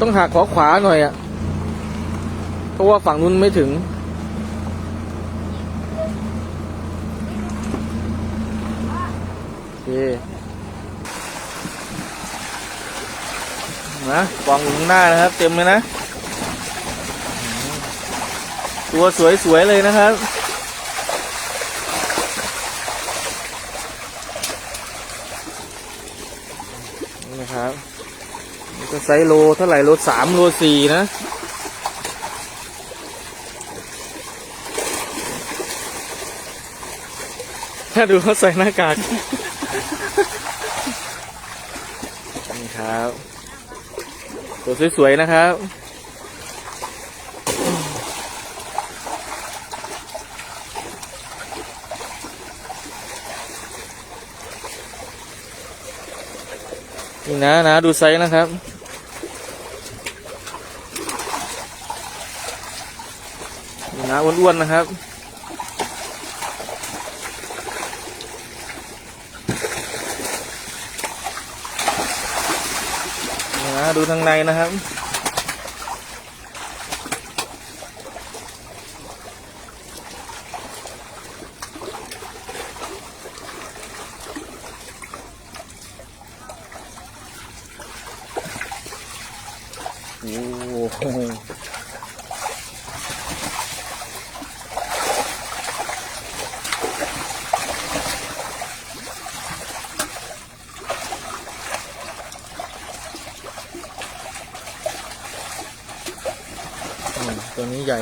ต้องหักขอขวาหน่อยอะ่ะ เพราะว่าฝั่งนู้นไม่ถึง โอเคนะกองอยู่ข้างหน้านะครับ เต็มเลยนะ ตัวสวย ๆ เลยนะครับนะครับ ก็ไซโลเท่าไหร่โลสามโลสี่นะถ้าดูเขาใส่หน้ากากนี่ครับ ตัวสวยๆนะครับนี่นะนะดูไซส์นะครับ นี่นะอ้วนๆนะครับนะดูทางในนะครับโอ้ ตัวนี้ใหญ่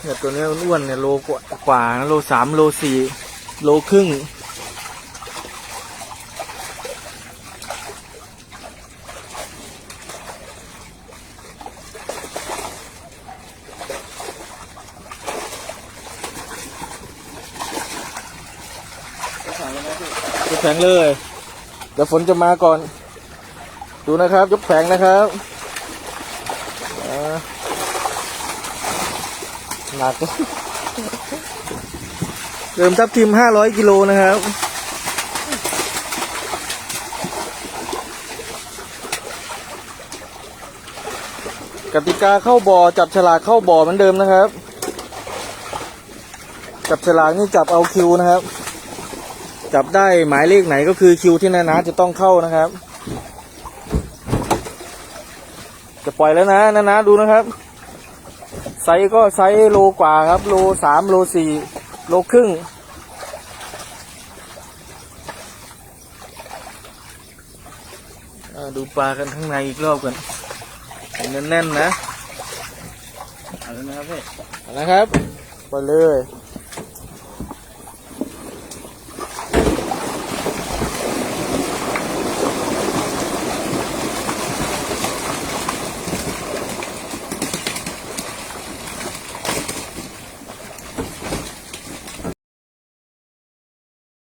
เนี่ยตัวนี้อ้วนเนี่ยโลกว่ากว่าโลสามโลสี่โลครึ่งยกแผงเลยเดี๋ยวฝนจะมาก่อน ดูนะครับ ยกแผงนะครับอ่า หนักเดิมทับทิมห้าร้อยกิโลนะครับกติกาเข้าบ่อจับฉลากเข้าบ่อเหมือนเดิมนะครับ จับฉลากนี่จับเอาคิวนะครับ จับได้หมายเลขไหนก็คือคิวที่นานาจะต้องเข้านะครับ จะปล่อยแล้วนะนานาดูนะครับ ไซส์ก็ไซส์โลกว่าครับ โลสามโลสี่โลครึ่ง ดูปลากันข้างในอีกรอบกันแน่นๆนะเอาแล้วนะครับพี่เอาละครับไปเลย